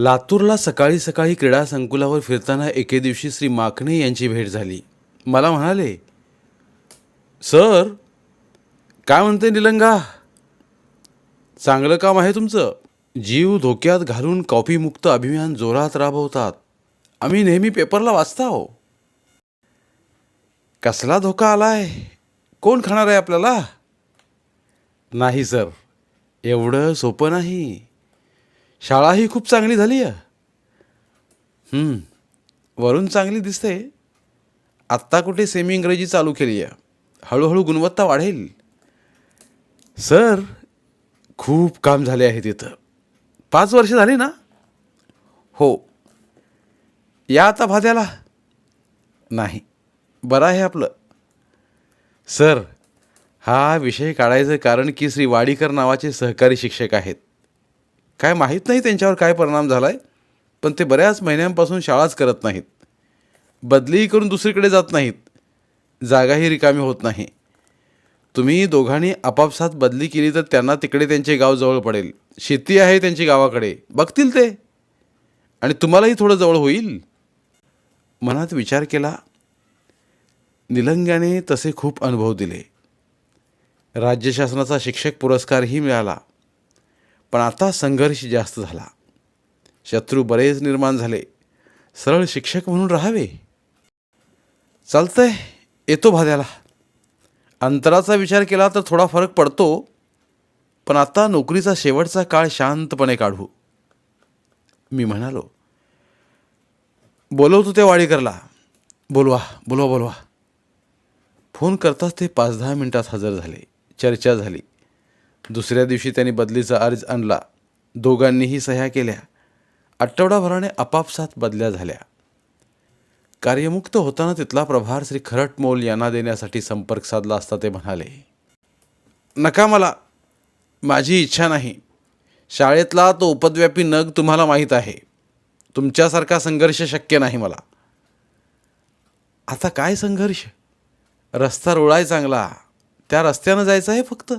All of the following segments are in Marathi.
लातूरला सकाळी सकाळी क्रीडा संकुलावर फिरताना एके दिवशी श्री माकणे यांची भेट झाली. मला म्हणाले सर काय म्हणते निलंगा? चांगलं काम आहे तुमचं. जीव धोक्यात घालून कॉपीमुक्त अभियान जोरात राबवतात. आम्ही नेहमी पेपरला वाचता हो. कसला धोका आलाय? कोण खाणार आहे आपल्याला? नाही सर. एवढं सोपं नाही. शाळा ही खूप चांगली झाली आहे. वरून चांगली दिसते. आत्ता कुठे सेमी इंग्रजी चालू केली आहे. हळूहळू गुणवत्ता वाढेल. सर खूप काम झाले आहे तिथं. पाच वर्ष झाली ना? हो. या आता भाद्याला? नाही. बरं आहे आपलं. सर हा विषय काढायचं कारण की श्री वाडीकर नावाचे सहकारी शिक्षक आहेत. काय माहीत नाही त्यांच्यावर काय परिणाम झाला आहे पण ते बऱ्याच महिन्यांपासून शाळाच करत नाहीत. बदलीही करून दुसरीकडे जात नाहीत. जागाही रिकामी होत नाही. तुम्ही दोघांनी आपापसात बदली केली तर त्यांना तिकडे त्यांचे गाव जवळ पडेल. शेती आहे त्यांची गावाकडे. बघतील ते. आणि तुम्हालाही थोडं जवळ होईल. मनात विचार केला. निलंग्याने तसे खूप अनुभव दिले. राज्य शासनाचा शिक्षक पुरस्कारही मिळाला. पण आता संघर्ष जास्त झाला. शत्रू बरेच निर्माण झाले. सरळ शिक्षक म्हणून राहावे. चालतंय येतो भाद्याला. अंतराचा विचार केला तर थोडा फरक पडतो पण आता नोकरीचा शेवटचा काळ शांतपणे काढू. मी म्हणालो बोलवतो ते वाडीकरला. बोलवा बोलवा बोलवा. फोन करताच ते पाच दहा मिनिटात हजर झाले. चर्चा झाली. दुसऱ्या दिवशी त्यांनी बदलीचा अर्ज आणला. दोघांनीही सह्या केल्या. आठवडाभराने आपापसात बदल्या झाल्या. कार्यमुक्त होताना तिथला प्रभार श्री खरटमोल यांना देण्यासाठी संपर्क साधला असता ते म्हणाले नका मला. माझी इच्छा नाही. शाळेतला तो उपद्व्यापी नग तुम्हाला माहीत आहे. तुमच्यासारखा संघर्ष शक्य नाही मला. आता काय संघर्ष? रस्ता रुळाय चांगला. त्या रस्त्यानं जायचं आहे फक्त.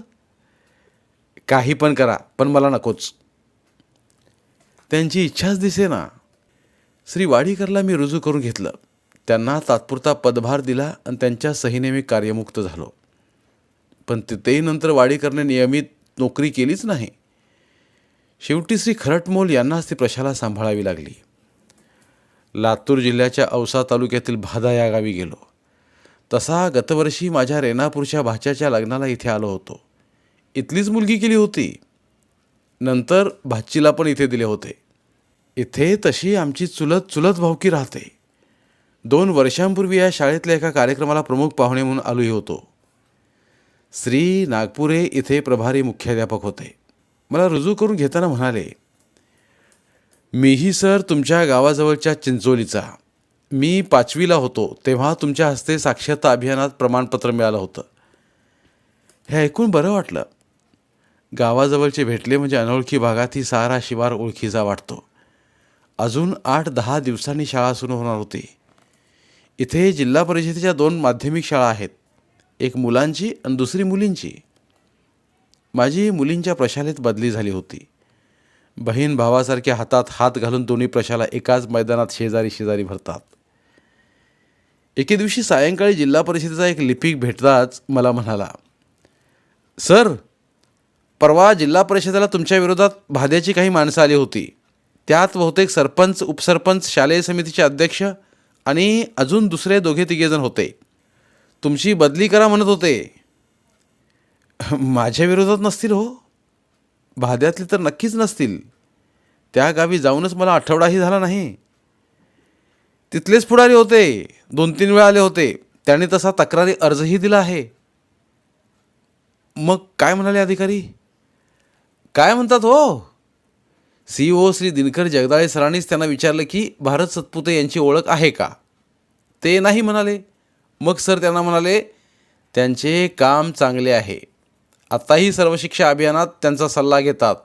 काही पण करा पण मला नकोच. त्यांची इच्छाच दिसे ना श्री वाडीकरला मी रुजू करून घेतलं. त्यांना तात्पुरता पदभार दिला आणि त्यांच्या सहीने मी कार्यमुक्त झालो. पण तिथेही नंतर वाडीकरने नियमित नोकरी केलीच नाही. शेवटी श्री खरटमोल यांनाच ती प्रशाला सांभाळावी लागली. लातूर जिल्ह्याच्या औसा तालुक्यातील भादा या गावी गेलो. तसा गतवर्षी माझ्या रेणापूरच्या भाच्याच्या लग्नाला इथे आलो होतो. इथलीच मुलगी केली होती. नंतर भाचीला पण इथे दिले होते. इथे तशी आमची चुलत चुलत भावकी राहते. दोन वर्षांपूर्वी या शाळेतल्या एका कार्यक्रमाला प्रमुख पाहुणे म्हणून आलोही होतो. श्री नागपुरे इथे प्रभारी मुख्याध्यापक होते. मला रुजू करून घेताना म्हणाले मीही सर तुमच्या गावाजवळच्या चिंचोलीचा. मी पाचवीला होतो तेव्हा तुमच्या हस्ते साक्षरता अभियानात प्रमाणपत्र मिळालं होतं. हे ऐकून बरं वाटलं. गावाजवळचे भेटले म्हणजे अनोळखी भागात ही सारा शिवार ओळखीचा वाटतो. अजून आठ दहा दिवसांनी शाळा सुरू होणार होती. इथे जिल्हा परिषदेच्या दोन माध्यमिक शाळा आहेत. एक मुलांची आणि दुसरी मुलींची. माझी मुलींच्या प्रशालेत बदली झाली होती. बहीण भावासारख्या हातात हात घालून दोन्ही प्रशाला एकाच मैदानात शेजारी शेजारी भरतात. एके दिवशी सायंकाळी जिल्हा परिषदेचा एक लिपिक भेटताच मला म्हणाला सर परवा जिल्हा परिषदेला तुमच्या विरोधात भाद्याची काही माणसं आली होती. त्यात बहुतेक सरपंच उपसरपंच शालेय समितीचे अध्यक्ष आणि अजून दुसरे दोघे तिघेजण होते. तुमची बदली करा म्हणत होते. माझ्या विरोधात नसतील हो. भाद्यातले तर नक्कीच नसतील. त्या गावी जाऊनच मला आठवडाही झाला नाही. तिथलेच पुढारी होते. दोन तीन वेळा आले होते. त्याने तसा तक्रारी अर्जही दिला आहे. मग काय म्हणाले अधिकारी? काय म्हणतात हो? सी ओ श्री दिनकर जगदाळे सरांनीच त्यांना विचारलं की भारत सतपुते यांची ओळख आहे का? ते नाही म्हणाले. मग सर त्यांना म्हणाले त्यांचे काम चांगले आहे. आत्ताही सर्व शिक्षा अभियानात त्यांचा सल्ला घेतात.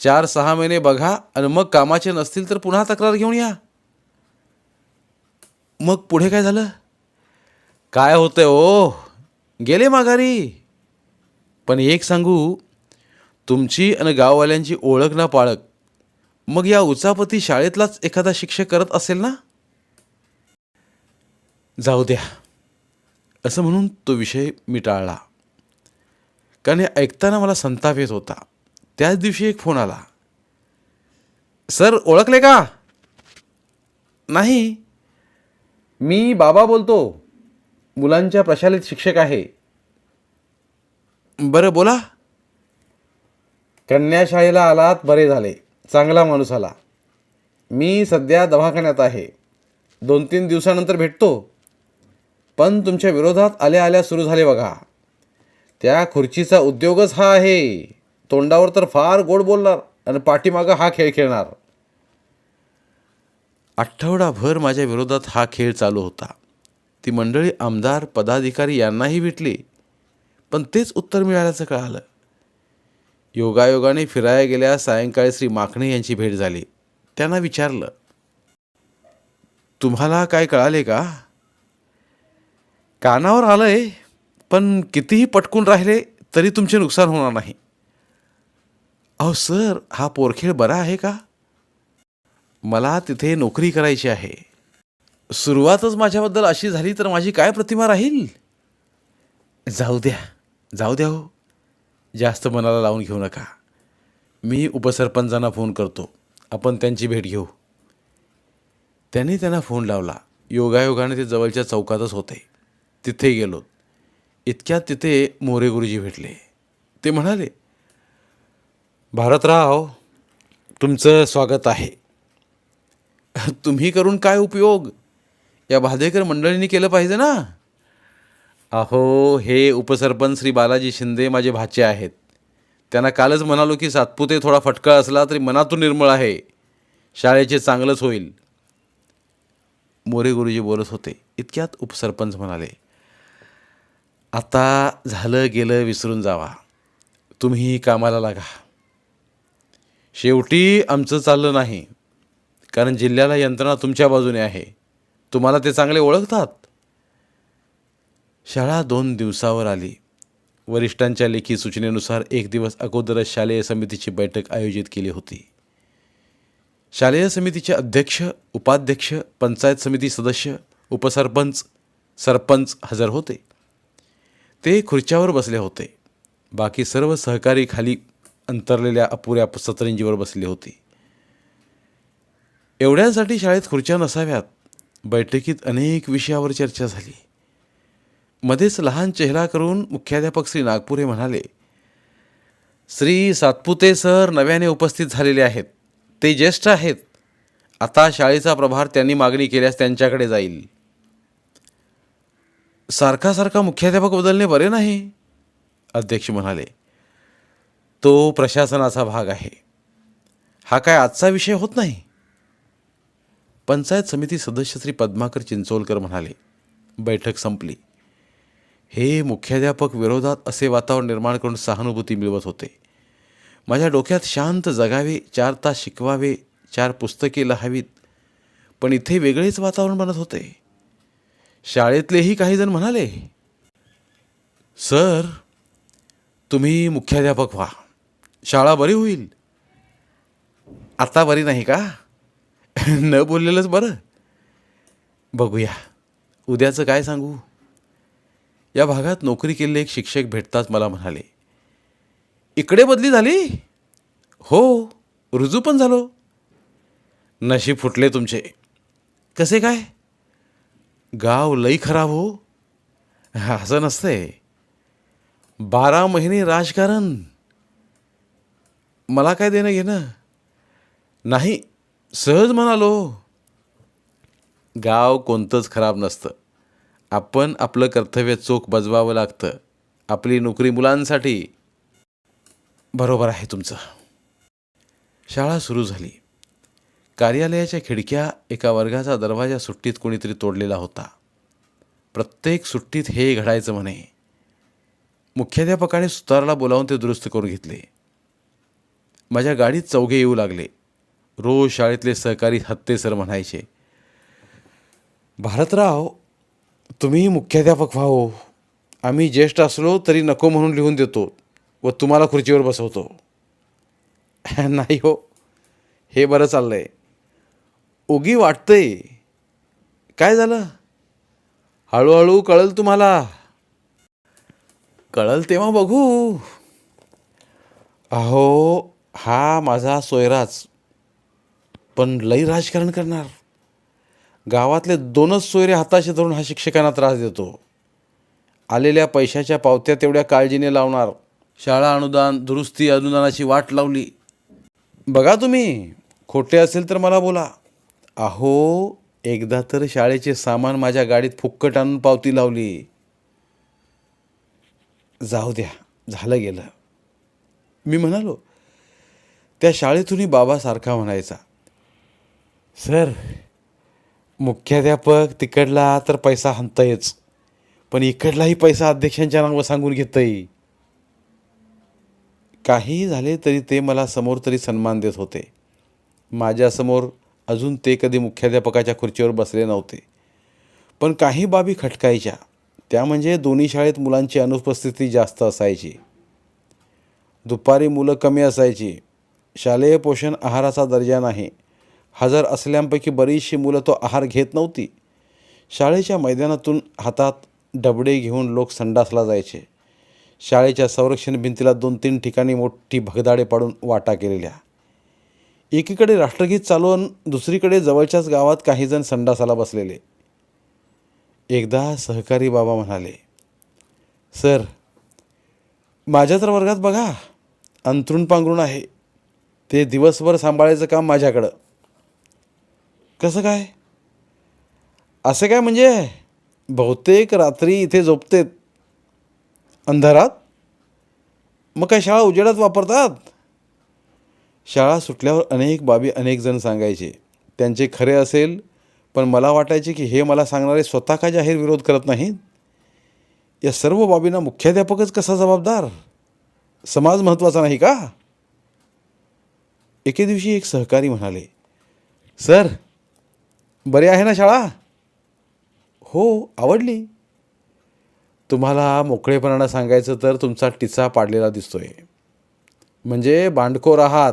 चार सहा महिने बघा आणि मग कामाचे नसतील तर पुन्हा तक्रार घेऊन या. मग पुढे काय झालं? काय होतंय ओ गेले माघारी. पण एक सांगू तुमची आणि गाववाल्यांची ओळख ना पाळक मग या उचापती शाळेतलाच एखादा शिक्षक करत असेल ना? जाऊ द्या. असं म्हणून तो विषय मी टाळला. कारण हे ऐकताना मला संताप येत होता. त्याच दिवशी एक फोन आला. सर ओळखले का? नाही. मी बाबा बोलतो. मुलांच्या प्रशालेत शिक्षक आहे. बरं बोला. कन्याशाळेला आलात बरे झाले. चांगला माणूस आला. मी सध्या दवाखान्यात आहे. दोन तीन दिवसानंतर भेटतो. पण तुमच्या विरोधात आल्या आल्या सुरू झाले बघा. त्या खुर्चीचा उद्योगच हा आहे. तोंडावर तर फार गोड बोलणार आणि पाठीमागं हा खेळ खेळणार. आठवडाभर माझ्या विरोधात हा खेळ चालू होता. ती मंडळी आमदार पदाधिकारी यांनाही भेटली. पण तेच उत्तर मिळाल्याचं कळालं. योगायोगाने फिरायला गेल्या सायंकाळी श्री माखणे यांची भेट झाली. त्यांना विचारलं तुम्हाला काय कळाले का? कानावर आलंय पण कितीही पटकून राहिले तरी तुमचे नुकसान होणार नाही. अहो सर हा पोरखेळ बरा आहे का? मला तिथे नोकरी करायची आहे. सुरुवातच माझ्याबद्दल अशी झाली तर माझी काय प्रतिमा राहील? जाऊ द्या जाऊ द्या हो. जास्त मनाला लावून घेऊ नका. मी उपसरपंचांना फोन करतो. आपण त्यांची भेट घेऊ. त्यांनी त्यांना फोन लावला. योगायोगाने ते जवळच्या चौकातच होते. तिथे गेलो. इतक्यात तिथे मोरे गुरुजी भेटले. ते म्हणाले भारतराव तुमचं स्वागत आहे. तुम्ही करून काय उपयोग? या भादेकर मंडळींनी केलं पाहिजे ना. अहो हे उपसरपंच श्री बालाजी शिंदे माझे भाचे आहेत. त्यांना कालच म्हणालो की सातपुते थोडा फटका असला तरी मनातून निर्मळ आहे. शाळेचे चांगलंच होईल. मोरे गुरुजी बोलत होते. इतक्यात उपसरपंच म्हणाले आता झालं गेलं विसरून जावा. तुम्ही कामाला लागा. शेवटी आमचं चाललं नाही. कारण जिल्ह्याला यंत्रणा तुमच्या बाजूने आहे. तुम्हाला ते चांगले ओळखतात. शाळा दोन दिवसावर आली. वरिष्ठांच्या लेखी सूचनेनुसार एक दिवस अगोदरच शालेय समितीची बैठक आयोजित केली होती. शालेय समितीचे अध्यक्ष उपाध्यक्ष पंचायत समिती सदस्य उपसरपंच सरपंच हजर होते. ते खुर्च्यावर बसले होते. बाकी सर्व सहकारी खाली अंतरलेल्या अपुऱ्या सतरंजीवर बसले होते. एवढ्यासाठी शाळेत खुर्च्या नसाव्यात. बैठकीत अनेक विषयावर चर्चा झाली. मध्येच लहान चेहरा करून मुख्याध्यापक श्री नागपुरे म्हणाले श्री सातपुते सर नव्याने उपस्थित झालेले आहेत. ते ज्येष्ठ आहेत. आता शाळेचा प्रभार त्यांनी मागणी केल्यास त्यांच्याकडे जाईल. सारखा सारखा मुख्याध्यापक बदलणे बरे नाही अध्यक्ष म्हणाले. तो प्रशासनाचा भाग आहे. हा काय आजचा विषय होत नाही? पंचायत समिती सदस्य श्री पद्माकर चिंचोलकर म्हणाले. बैठक संपली. हे मुख्याध्यापक विरोधात असे वातावरण निर्माण करून सहानुभूती मिळवत होते. माझ्या डोक्यात शांत जगावे चार तास शिकवावे चार पुस्तके लिहावीत पण इथे वेगळेच वातावरण बनत होते. शाळेतलेही काही जण म्हणाले सर तुम्ही मुख्याध्यापक व्हा. शाळा बरी होईल. आता बरी नाही का? न बोललेलंच बरं. बघूया. उद्याचं काय सांगू? या भागात नोकरी केलेले एक शिक्षक भेटताच मला म्हणाले इकडे बदली झाली? हो रुजू पण झालो. नशीब फुटले तुमचे. कसे काय? गाव लई खराब हो. असं नसतंय. बारा महिने राजकारण. मला काय देणं घेणं? नाही सहज म्हणालो. गाव कोणतंच खराब नसतं. आपण आपलं कर्तव्य चोख बजवावं लागतं. आपली नोकरी मुलांसाठी. बरोबर आहे तुमचं. शाळा सुरू झाली. कार्यालयाच्या खिडक्या एका वर्गाचा दरवाजा सुट्टीत कोणीतरी तोडलेला होता. प्रत्येक सुट्टीत हे घडायचं म्हणे. मुख्याध्यापकाने सुतारला बोलावून ते दुरुस्त करून घेतले. माझ्या गाडीत चौघे येऊ लागले. रोज शाळेतले सहकारी हत्ते सर म्हणायचे. भारतराव तुम्ही मुख्याध्यापक व्हाओ आम्ही ज्येष्ठ असलो तरी नको म्हणून लिहून देतो व तुम्हाला खुर्चीवर बसवतो. नाही हो हे बरं चाललंय. उगी वाटतंय. काय झालं? हळूहळू कळल तुम्हाला? कळल तेव्हा बघू. अहो हा माझा सोयराच. पण लई राजकारण करणार. गावातले दोनच सोयरे हाताशी धरून हा शिक्षकांना त्रास देतो. आलेल्या पैशाच्या पावत्या तेवढ्या काळजीने लावणार. शाळा अनुदान दुरुस्ती अनुदानाची वाट लावली. बघा तुम्ही खोटे असेल तर मला बोला. अहो एकदा तर शाळेचे सामान माझ्या गाडीत फुक्कट आणून पावती लावली. जाऊ द्या झालं गेलं. मी म्हणालो त्या शाळेतूनही बाबासारखा म्हणायचा. सर मुख्याध्यापक तिकडला तर पैसा हाणतंयच. पण इकडलाही पैसा अध्यक्षांच्या नावावर सांगून घेतंय. काही झाले तरी ते मला समोर तरी सन्मान देत होते. माझ्यासमोर अजून ते कधी मुख्याध्यापकाच्या खुर्चीवर बसले नव्हते. पण काही बाबी खटकायच्या. त्या म्हणजे दोन्ही शाळेत मुलांची अनुपस्थिती जास्त असायची. दुपारी मुलं कमी असायची. शालेय पोषण आहाराचा दर्जा नाही. हजर असल्यांपैकी बरीचशी मुलं तो आहार घेत नव्हती. शाळेच्या मैदानातून हातात डबडे घेऊन लोक संडासला जायचे. शाळेच्या संरक्षण भिंतीला दोन तीन ठिकाणी मोठी भगदाडे पाडून वाटा केलेल्या. एकीकडे राष्ट्रगीत चालवून दुसरीकडे जवळच्याच गावात काहीजण संडासाला बसलेले. एकदा सहकारी बाबा म्हणाले सर माझ्या तर वर्गात बघा अंथरूण पांघरूण आहे. ते दिवसभर सांभाळायचं काम माझ्याकडं. कसं काय? असं काय म्हणजे? बहुतेक रात्री इथे झोपतेत. अंधारात? मग काय शाळा उजेडात वापरतात? शाळा सुटल्यावर अनेक बाबी अनेक जण सांगायचे. त्यांचे खरे असेल पण मला वाटायचे की हे मला सांगणारे स्वतः का जाहीर विरोध करत नाहीत? या सर्व बाबींना मुख्याध्यापकच कसा जबाबदार? समाज महत्त्वाचा नाही का? एके दिवशी एक सहकारी म्हणाले सर बरे आहे ना शाळा? हो आवडली. तुम्हाला मोकळेपणानं सांगायचं तर तुमचा टिचा पाडलेला दिसतोय. म्हणजे बांडखोर आहात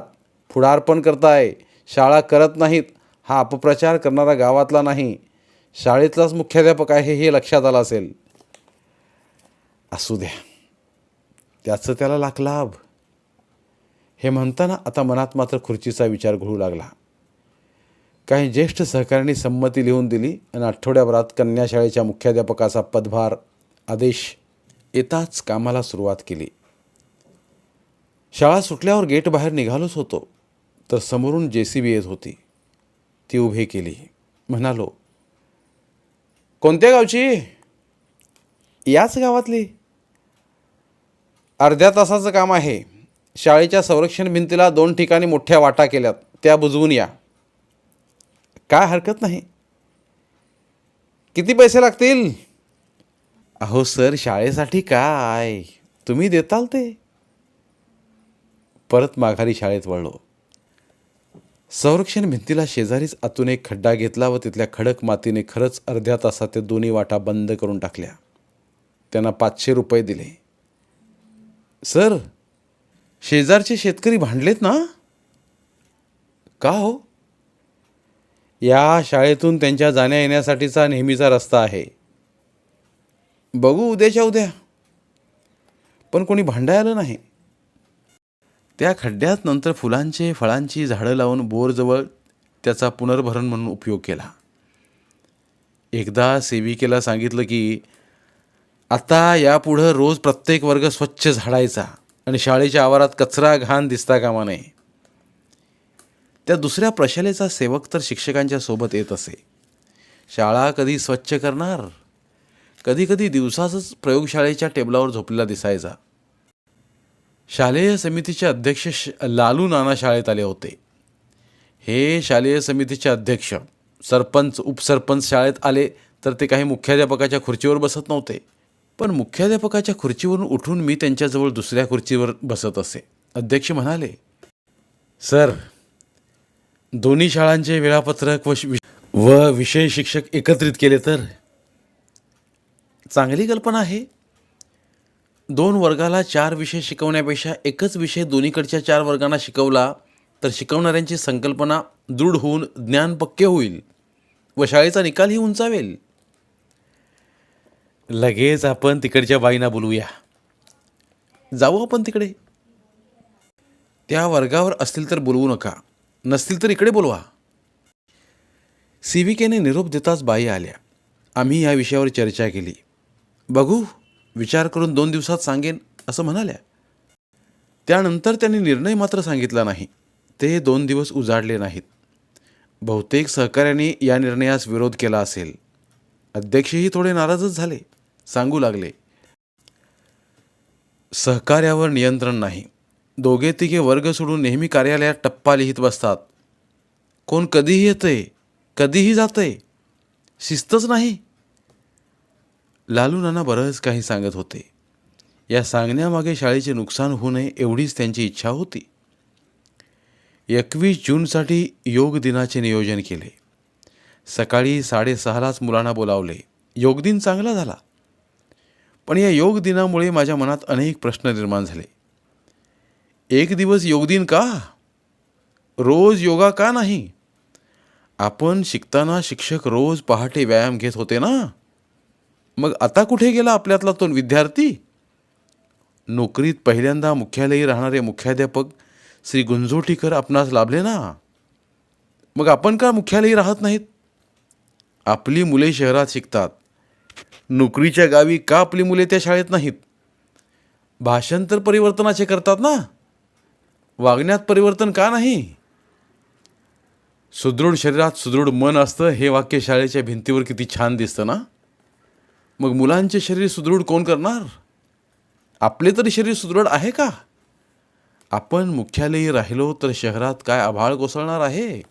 पुढारपण करताय शाळा करत नाहीत हा अपप्रचार करणारा गावातला नाही. शाळेतलाच मुख्याध्यापक आहे हे लक्षात आलं असेल. असू द्या. त्याचं त्याला लाख लाभ. हे म्हणताना आता मनात मात्र खुर्चीचा विचार घडू लागला. काही ज्येष्ठ सहकाऱ्यांनी संमती लिहून दिली आणि आठवड्याभरात कन्याशाळेच्या मुख्याध्यापकाचा पदभार आदेश येताच कामाला सुरुवात केली. शाळा सुटल्यावर गेट बाहेर निघालोच होतो तर समोरून जे सी बी येत होती. ती उभी केली म्हणालो कोणत्या गावची? याच गावातली. अर्ध्या तासाचं काम आहे. शाळेच्या संरक्षण भिंतीला दोन ठिकाणी मोठ्या वाटा केल्यात त्या बुजवून या. काय हरकत नाही. किती पैसे लागतील? अहो सर शाळेसाठी काय? तुम्ही देताल ते. परत माघारी शाळेत वळलो. संरक्षण भिंतीला शेजारीच आतून एक खड्डा घेतला व तिथल्या खडक मातीने खरंच अर्ध्या तासात ते दोन्ही वाटा बंद करून टाकल्या. त्यांना पाचशे रुपये दिले. सर शेजारचे शेतकरी भांडलेत ना? का हो? या शाळेतून त्यांच्या जाण्या येण्यासाठीचा नेहमीचा रस्ता आहे. बघू उद्याच्या उद्या. पण कोणी भांडायला नाही. त्या खड्ड्यात नंतर फुलांचे फळांची झाडं लावून बोरजवळ त्याचा पुनर्भरण म्हणून उपयोग केला. एकदा सेविकेला सांगितलं की आता यापुढं रोज प्रत्येक वर्ग स्वच्छ झाडायचा आणि शाळेच्या आवारात कचरा घाण दिसता कामा नये. त्या दुसऱ्या प्रशालेचा सेवक तर शिक्षकांच्या सोबत येत असे. शाळा कधी स्वच्छ करणार? कधीकधी कधी दिवसाचंच प्रयोगशाळेच्या टेबलावर झोपलेला दिसायचा. शालेय समितीचे अध्यक्ष श- लालू नाना शाळेत आले होते. हे शालेय समितीचे अध्यक्ष सरपंच उपसरपंच शाळेत आले तर ते काही मुख्याध्यापकाच्या खुर्चीवर बसत नव्हते. पण मुख्याध्यापकाच्या खुर्चीवरून उठून मी त्यांच्याजवळ दुसऱ्या खुर्चीवर बसत असे. अध्यक्ष म्हणाले सर दोन्ही शाळांचे वेळापत्रक व व विषय शिक्षक एकत्रित केले तर? चांगली कल्पना आहे. दोन वर्गाला चार विषय शिकवण्यापेक्षा एकच विषय दोन्हीकडच्या चार वर्गांना शिकवला तर शिकवणाऱ्यांची संकल्पना दृढ होऊन ज्ञान पक्के होईल व शाळेचा निकालही उंचावेल. लगेच आपण तिकडच्या बाईंना बोलूया. जाऊ आपण तिकडे. त्या वर्गावर असतील तर बोलवू नका. नसतील तर इकडे बोलवा. सीविकेने निरोप देताच बाई आल्या. आम्ही या विषयावर चर्चा केली. बघू विचार करून दोन दिवसात सांगेन असं म्हणाल्या. त्यानंतर त्यांनी निर्णय मात्र सांगितला नाही. ते दोन दिवस उजाडले नाहीत. बहुतेक सहकाऱ्यांनी या निर्णयास विरोध केला असेल. अध्यक्षही थोडे नाराजच झाले. सांगू लागले. सहकार्यावर नियंत्रण नाही. दोघे तिघे वर्ग सोडून नेहमी कार्यालयात टप्पा लिहित बसतात. कोण कधीही येतंय कधीही जातंय शिस्तच नाही. लालू नाना बरंच काही सांगत होते. या सांगण्यामागे शाळेचे नुकसान होऊ नये एवढीच त्यांची इच्छा होती. एकवीस जूनसाठी योग दिनाचे नियोजन केले. सकाळी साडेसहालाच मुलांना बोलावले. योग दिन चांगला झाला. पण या योग दिनामुळे माझ्या मनात अनेक प्रश्न निर्माण झाले. एक दिवस योगदिन का? रोज योगा का नाही? आपण शिकताना शिक्षक रोज पहाटे व्यायाम घेत होते ना? मग आता कुठे गेला आपल्यातला तो विद्यार्थी? नोकरीत पहिल्यांदा मुख्यालयी राहणारे मुख्याध्यापक श्री गुंजोटीकर आपणास लाभले ना? मग आपण का मुख्यालयी राहत नाहीत? आपली मुले शहरात शिकतात. नोकरीच्या गावी का आपली मुले त्या शाळेत नाहीत? भाषांतर परिवर्तनाचे करतात ना? वागण्यात परिवर्तन का नाही? सुदृढ शरीरात सुदृढ मन असतं हे वाक्य शाळेच्या भिंतीवर किती छान दिसतं ना? मग मुलांचे शरीर सुदृढ कोण करणार? आपले तरी शरीर सुदृढ आहे का? आपण मुख्यालयी राहिलो तर शहरात काय आभाळ कोसळणार आहे?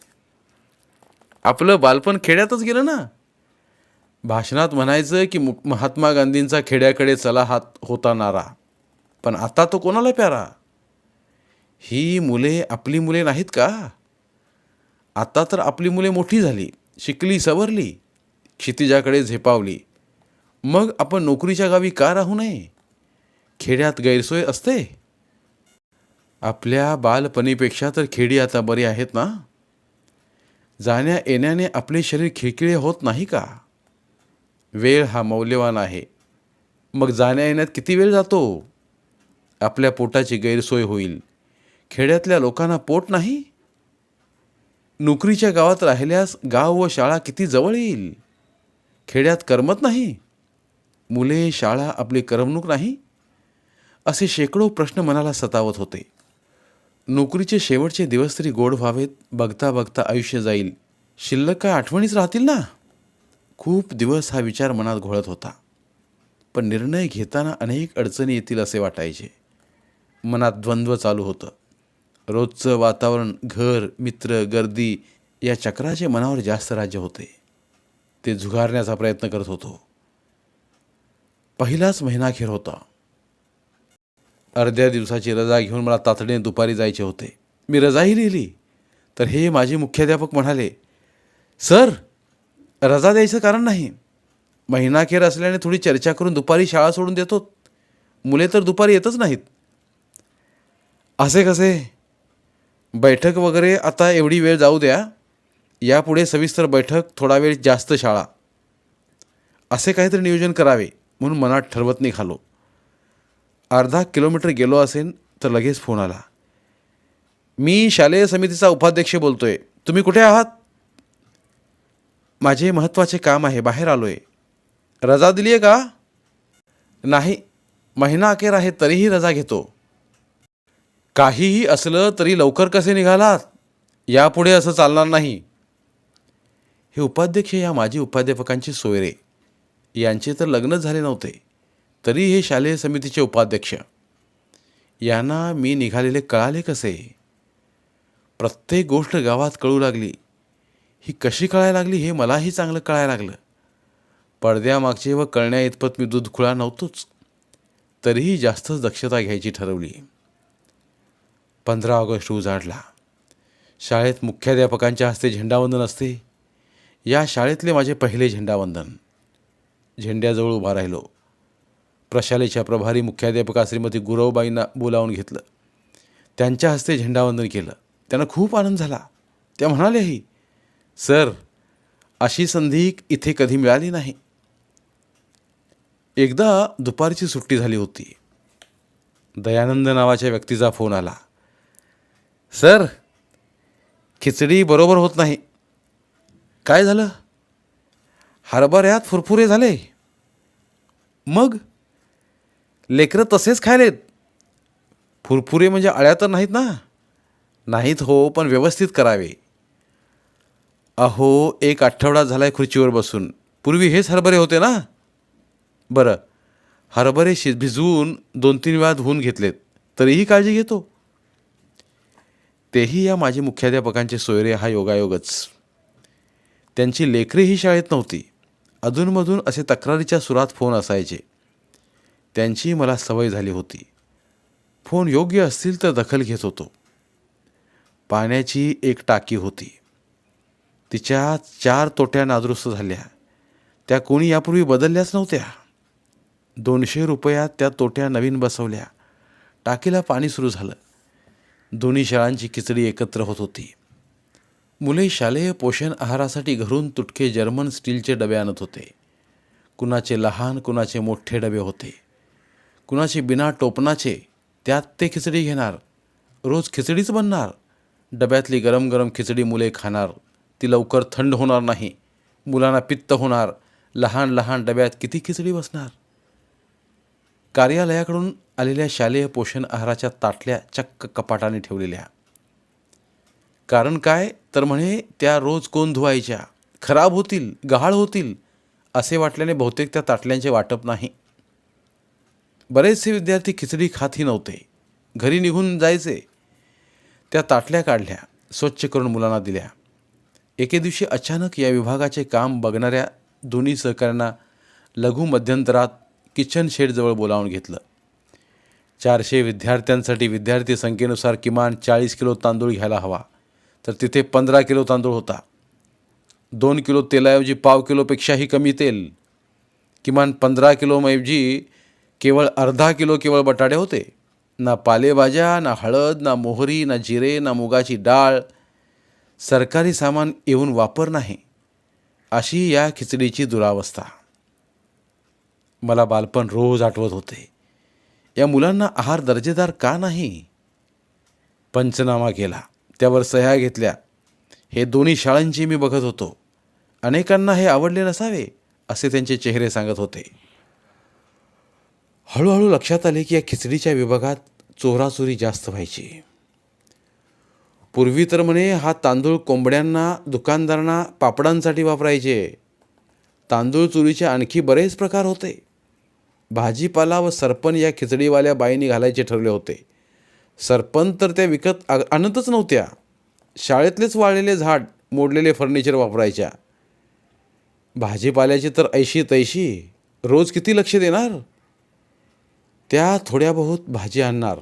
आपलं बालपण खेड्यातच गेलं ना? भाषणात म्हणायचं की मु महात्मा गांधींचा खेड्याकडे चला हात होता नारा. पण आता तो कोणाला प्यारा? ही मुले आपली मुले नाहीत का? आता तर आपली मुले मोठी झाली शिकली सवरली क्षितिजाकडे झेपावली. मग आपण नोकरीच्या गावी का राहू नये? खेड्यात गैरसोय असते? आपल्या बालपणीपेक्षा तर खेडी आता बरी आहेत ना? जाण्या येण्याने आपले शरीर खिळखिळे होत नाही का? वेळ हा मौल्यवान आहे. मग जाण्या येण्यात किती वेळ जातो? आपल्या पोटाची गैरसोय होईल. खेड्यातल्या लोकांना पोट नाही? नोकरीच्या गावात राहिल्यास गाव व शाळा किती जवळ येईल? खेड्यात करमत नाही? मुले शाळा आपली करमणूक नाही? असे शेकडो प्रश्न मनाला सतावत होते. नोकरीचे शेवटचे दिवस तरी गोड व्हावेत बघता बघता आयुष्य जाईल. शिल्लक काय आठवणीच राहतील ना? खूप दिवस हा विचार मनात घोळत होता. पण निर्णय घेताना अनेक अडचणी येतील असे वाटायचे. मनात द्वंद्व चालू होतं. रोजचं वातावरण घर मित्र गर्दी या चक्राचे मनावर जास्त राज्य होते. ते झुगारण्याचा प्रयत्न करत होतो. पहिलाच महिनाखेर होता. अर्ध्या दिवसाची रजा घेऊन मला तातडीने दुपारी जायचे होते. मी रजाही लिहिली. तर हे माझे मुख्याध्यापक म्हणाले सर रजा द्यायचं कारण नाही. महिनाखेर असल्याने थोडी चर्चा करून दुपारी शाळा सोडून देतो मुले तर दुपारी येतच नाहीत. असे कसे? बैठक वगैरे आता एवढी वेळ जाऊ द्या. यापुढे सविस्तर बैठक थोडा वेळ जास्त शाळा. असे काहीतरी नियोजन करावे म्हणून मनात ठरवत निघालो अर्धा किलोमीटर गेलो असेल तर लगेच फोन आला. मी शालेय समितीचा उपाध्यक्ष बोलतो आहे तुम्ही कुठे आहात? माझे महत्त्वाचे काम आहे बाहेर आलो आहे रजा दिली आहे का? नाही. महिना अखेर आहे तरीही रजा घेतो. काहीही असलं तरी लवकर कसे निघालात? यापुढे असं चालणार नाही. हे उपाध्यक्ष या माजी उपाध्यापकांचे सोयरे. यांचे तर लग्नच झाले नव्हते. तरी हे शालेय समितीचे उपाध्यक्ष. यांना मी निघालेले कळाले कसे? प्रत्येक गोष्ट गावात कळू लागली. ही कशी कळायला लागली हे मलाही चांगलं कळायला लागलं. पडद्यामागचे व कळण्या इतपत मी दूध खुळा नव्हतोच. तरीही जास्तच दक्षता घ्यायची ठरवली. पंधरा ऑगस्ट उजाडला. शाळेत मुख्याध्यापकांच्या हस्ते झेंडावंदन असते. या शाळेतले माझे पहिले झेंडावंदन. झेंड्याजवळ उभा राहिलो. प्रशालेच्या प्रभारी मुख्याध्यापका श्रीमती गुरवबाईंना बोलावून घेतलं. त्यांच्या हस्ते झेंडावंदन केलं. त्यांना खूप आनंद झाला. त्या म्हणाल्याही सर अशी संधी इथे कधी मिळाली नाही. एकदा दुपारची सुट्टी झाली होती. दयानंद नावाच्या व्यक्तीचा फोन आला. सर खिचडी बरोबर होत नाही. काय झालं? हरभऱ्यात फुरफुरे झाले. मग? लेकरं तसेच खायलेत. फुरफुरे म्हणजे अळ्या तर नाहीत ना? नाहीत हो पण व्यवस्थित करावे. अहो एक आठवडा झाला आहे खुर्चीवर बसून. पूर्वी हेच हरभरे होते ना? बरं. हरभरे शि भिजवून दोन तीन वेळा धुवून घेतलेत. तरीही काळजी घेतो. तेही या माजी मुख्याध्यापकांचे सोयरे हा योगायोगच. त्यांची लेकरीही शाळेत नव्हती. अधूनमधून असे तक्रारीच्या सुरात फोन असायचे. त्यांची मला सवय झाली होती. फोन योग्य असतील तर दखल घेत होतो. पाण्याची एक टाकी होती. तिच्या चार तोट्या नादुरुस्त झाल्या. त्या कोणी यापूर्वी बदलल्याच नव्हत्या. दोनशे रुपयात त्या तोट्या नवीन बसवल्या. टाकीला पाणी सुरू झालं. दोन्ही शाळांची खिचडी एकत्र होत होती. मुले शालेय पोषण आहारासाठी घरून तुटके जर्मन स्टीलचे डबे आणत होते. कुणाचे लहान कुणाचे मोठे डबे होते. कुणाचे बिना टोपणाचे त्यात ते खिचडी घेणार. रोज खिचडीच बनणार. डब्यातली गरम गरम खिचडी मुले खाणार. ती लवकर थंड होणार नाही. मुलांना पित्त होणार. लहान लहान डब्यात किती खिचडी बसणार? कार्यालयाकडून आलेल्या शालेय पोषण आहाराच्या ताटल्या चक्क कपाटाने ठेवलेल्या. कारण काय? तर म्हणे त्या रोज कोण धुवायच्या? खराब होतील गहाळ होतील असे वाटल्याने बहुतेक त्या ताटल्यांचे वाटप नाही. बरेचसे विद्यार्थी खिचडी खातही नव्हते. घरी निघून जायचे. त्या ताटल्या काढल्या स्वच्छ करून मुलांना दिल्या. एके दिवशी अचानक या विभागाचे काम बघणाऱ्या दोन्ही सहकाऱ्यांना लघु मध्यंतरात किचन शेडजवळ बोलावून घेतलं. चारशे विद्यार्थ्यांसाठी विद्यार्थी संख्येनुसार किमान चाळीस किलो तांदूळ घ्यायला हवा. तर तिथे पंधरा किलो तांदूळ होता. दोन किलो तेलाऐवजी पाव किलोपेक्षाही कमी तेल. किमान पंधरा किलोऐवजी केवळ अर्धा किलो केवळ बटाटे होते. ना पालेभाज्या ना हळद ना मोहरी ना जिरे ना मुगाची डाळ. सरकारी सामान येऊन वापर नाही. अशी या खिचडीची दुरावस्था. मला बालपण रोज आठवत होते. या मुलांना आहार दर्जेदार का नाही? पंचनामा केला. त्यावर सह्या घेतल्या. हे दोन्ही शाळांची मी बघत होतो. अनेकांना हे आवडले नसावे असे त्यांचे चेहरे सांगत होते. हळूहळू लक्षात आले की या खिचडीच्या विभागात चोराचोरी जास्त व्हायची. पूर्वी तर म्हणे हा तांदूळ कोंबड्यांना दुकानदारांना पापडांसाठी वापरायचे. तांदूळ चोरीचे आणखी बरेच प्रकार होते. भाजीपाला व सरपण या खिचडीवाल्या बाईंनी घालायचे ठरले होते. सरपण तर त्या विकत आणतच नव्हत्या. शाळेतलेच वाळलेले झाड मोडलेले फर्निचर वापरायच्या. भाजीपाल्याची तर ऐशी तैशी रोज किती लक्ष देणार? त्या थोड्या बहुत भाजी आणणार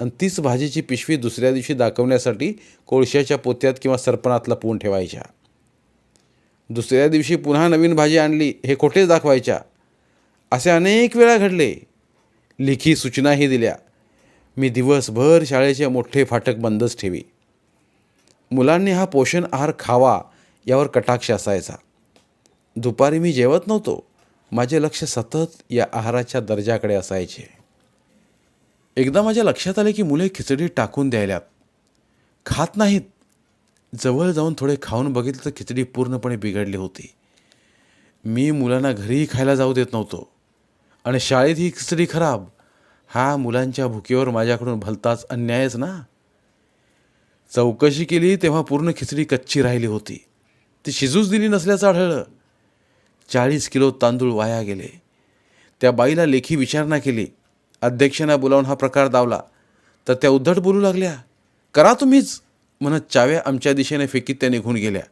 आणि तीच भाजीची पिशवी दुसऱ्या दिवशी दाखवण्यासाठी कोळशाच्या पोत्यात किंवा सरपणात लपवून ठेवायच्या. दुसऱ्या दिवशी पुन्हा नवीन भाजी आणली हे खोटेच दाखवायच्या. असे अनेक वेळा घडले. लिखी सूचनाही दिल्या. मी दिवसभर शाळेचे मोठे फाटक बंदच ठेवी. मुलांनी हा पोषण आहार खावा यावर कटाक्ष असायचा. दुपारी मी जेवत नव्हतो. माझे लक्ष सतत या आहाराच्या दर्जाकडे असायचे. एकदा माझ्या लक्षात आले की मुले खिचडी टाकून द्यायल्यात. खात नाहीत. जवळ जाऊन थोडे खाऊन बघितलं तर खिचडी पूर्णपणे बिघडली होती. मी मुलांना घरीही खायला जाऊ देत नव्हतो. आणि शाळेत ही खिचडी खराब. हा मुलांच्या भुकेवर माझ्याकडून भलताच अन्यायच ना. चौकशी केली तेव्हा पूर्ण खिचडी कच्ची राहिली होती. ती शिजूच दिली नसल्याचं आढळलं. चाळीस किलो तांदूळ वाया गेले. त्या बाईला लेखी विचारणा केली. अध्यक्षांना बोलावून हा प्रकार दावला. तर त्या उद्धट बोलू लागल्या. करा तुम्हीच म्हणत चाव्या आमच्या दिशेने फेकीत त्या निघून गेल्या.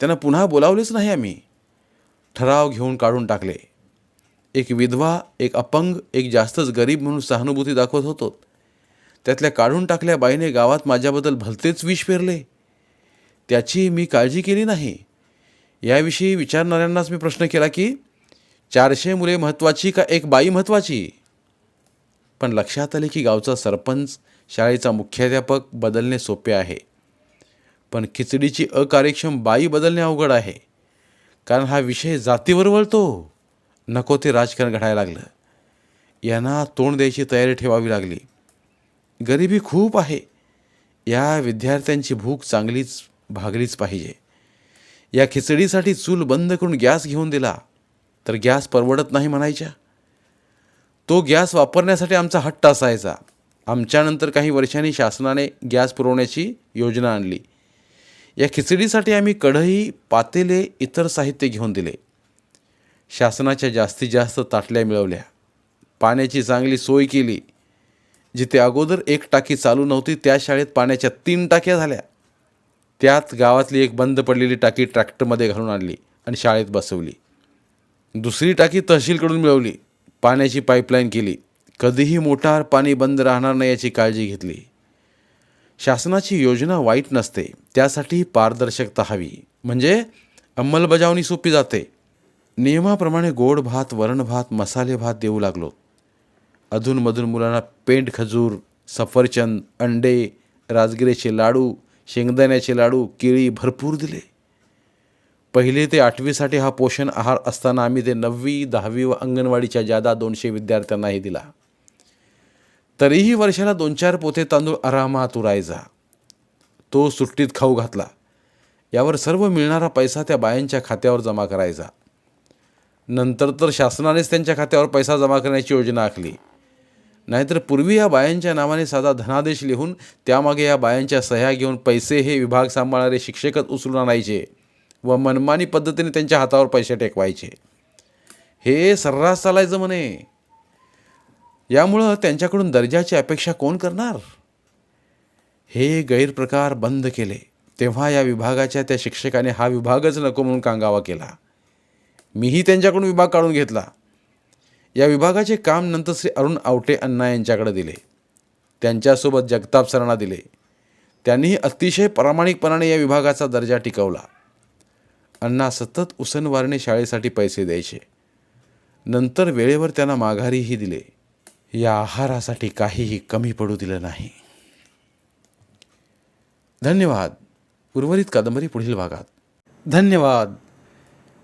त्यांना पुन्हा बोलावलेच नाही आम्ही. ठराव घेऊन काढून टाकले. एक विधवा एक अपंग एक जास्तच गरीब म्हणून सहानुभूती दाखवत होतो. त्यातल्या काढून टाकल्या बाईने गावात माझ्याबद्दल भलतेच विष पेरले. त्याची मी काळजी केली नाही. याविषयी विचारणाऱ्यांनाच मी प्रश्न केला की चारशे मुले महत्त्वाची का एक बाई महत्त्वाची पण लक्षात आले की गावचा सरपंच शाळेचा मुख्याध्यापक बदलणे सोपे आहे. पण खिचडीची अकार्यक्षम बाई बदलणे अवघड आहे. कारण हा विषय जातीवर वळतो. नको ते राजकारण घडायला लागलं. यांना तोंड द्यायची तयारी ठेवावी लागली. गरिबी खूप आहे. या विद्यार्थ्यांची भूक चांगलीच भागलीच पाहिजे. या खिचडीसाठी चूल बंद करून गॅस घेऊन दिला. तर गॅस परवडत नाही म्हणायच्या. तो गॅस वापरण्यासाठी आमचा हट्ट असायचा. आमच्यानंतर काही वर्षांनी शासनाने गॅस पुरवण्याची योजना आणली. या खिचडीसाठी आम्ही कढई पातेले इतर साहित्य घेऊन दिले. शासनाच्या जास्तीत जास्त ताटल्या मिळवल्या. पाण्याची चांगली सोय केली. जिथे अगोदर एक टाकी चालू नव्हती त्या शाळेत पाण्याच्या तीन टाक्या झाल्या. त्यात गावातली एक बंद पडलेली टाकी ट्रॅक्टरमध्ये घालून आणली आणि शाळेत बसवली. दुसरी टाकी तहसीलकडून मिळवली. पाण्याची पाईपलाईन केली. कधीही मोटार पाणी बंद राहणार नाही याची काळजी घेतली. शासनाची योजना वाईट नसते त्यासाठी पारदर्शकता हवी. म्हणजे अंमलबजावणी सोपी जाते. नियमाप्रमाणे गोड भात वरण भात मसाले भात देऊ लागलो. अधूनमधून मुलांना पेंट खजूर सफरचंद अंडे राजगिरेचे लाडू शेंगदाण्याचे लाडू केळी भरपूर दिले. पहिले ते आठवीसाठी हा पोषण आहार असताना आम्ही ते नववी दहावी व अंगणवाडीच्या जादा दोनशे विद्यार्थ्यांनाही दिला. तरीही वर्षाला दोन चार पोते तांदूळ आरामात उरायचा. तो सुट्टीत खाऊ घातला. यावर सर्व मिळणारा पैसा त्या बायांच्या खात्यावर जमा करायचा. नंतर तर शासनानेच त्यांच्या खात्यावर पैसा जमा करण्याची योजना आखली. नाहीतर पूर्वी या बायांच्या नावाने साधा धनादेश लिहून त्यामागे या बायांच्या सह्या घेऊन पैसे हे विभाग सांभाळणारे शिक्षकच उचलून आणायचे व मनमानी पद्धतीने त्यांच्या हातावर पैसे टेकवायचे. हे सर्रास चालायचं म्हणे. यामुळं त्यांच्याकडून दर्जाची अपेक्षा कोण करणार? हे गैरप्रकार बंद केले. तेव्हा या विभागाच्या त्या शिक्षकाने हा विभागच नको म्हणून कांगावा केला. मीही त्यांच्याकडून विभाग काढून घेतला. या विभागाचे काम नंतर श्री अरुण आवटे अण्णा यांच्याकडे दिले. त्यांच्यासोबत जगताप सरांना दिले. त्यांनीही अतिशय प्रामाणिकपणाने या विभागाचा दर्जा टिकवला. अण्णा सतत उसनवारीने शाळेसाठी पैसे द्यायचे. नंतर वेळेवर त्यांना माघारीही दिले. या आहारासाठी काहीही कमी पडू दिलं नाही. धन्यवाद. उर्वरित कादंबरी पुढील भागात. धन्यवाद.